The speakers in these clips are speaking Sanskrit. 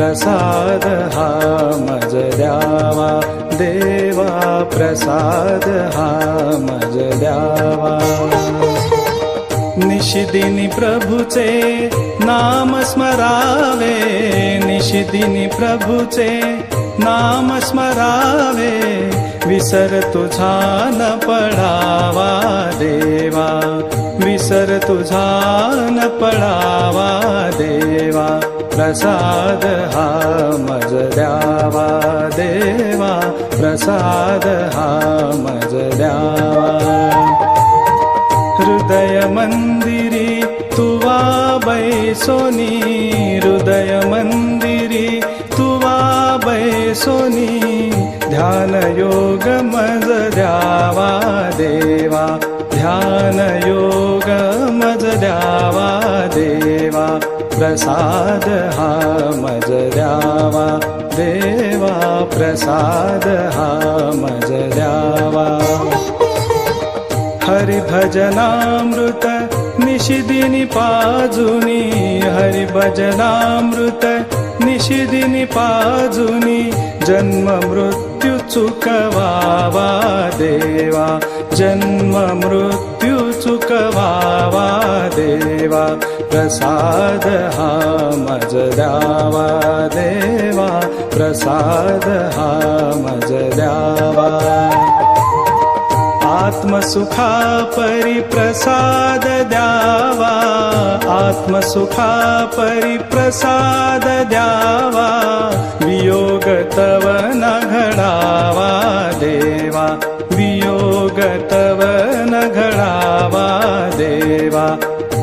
प्रसाद हा मज द्यावा. देवा प्रसाद हा मज द्यावा. निशिदिनी प्रभुचे नाम स्मरावे. निशिदिनी प्रभुचे नाम स्मरावे. विसर तुझा न पडावा देवा. विसर तुझा न पडावा देवा प्रसाद हा मज द्यावा देवा. प्रसाद हा मज द्यावा. हृदय मन्दिरी तुवा बैसोनी हृदय मन्दिरी तुवा बैसोनी ध्यान योग मज द्यावा देवा. ध्यान योग मज द्यावा प्रसाद हा मज द्यावा देवा प्रसाद हा मज द्यावा हरिभजनामृत निशिदिनी पाजुनी हरिभजनामृत निशिदिनी पाजुनी जन्म मृत्यु चुकवावा देवा। जन्म मृत्यु चुकवावा देवा प्रसाद हा मज द्यावा देवा प्रसाद आत्मसुखा परिप्रसाद द्यावा आत्मसुखा परिप्रसाद द्यावा वियोग तव न घडावा देवा वियोग तव न घडावा देवा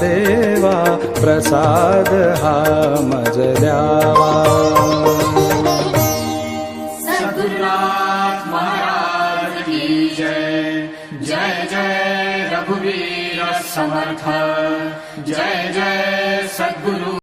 देवा प्रसाद हा मज द्यावा। जय। जय रघुवीर समर्थ। जय जय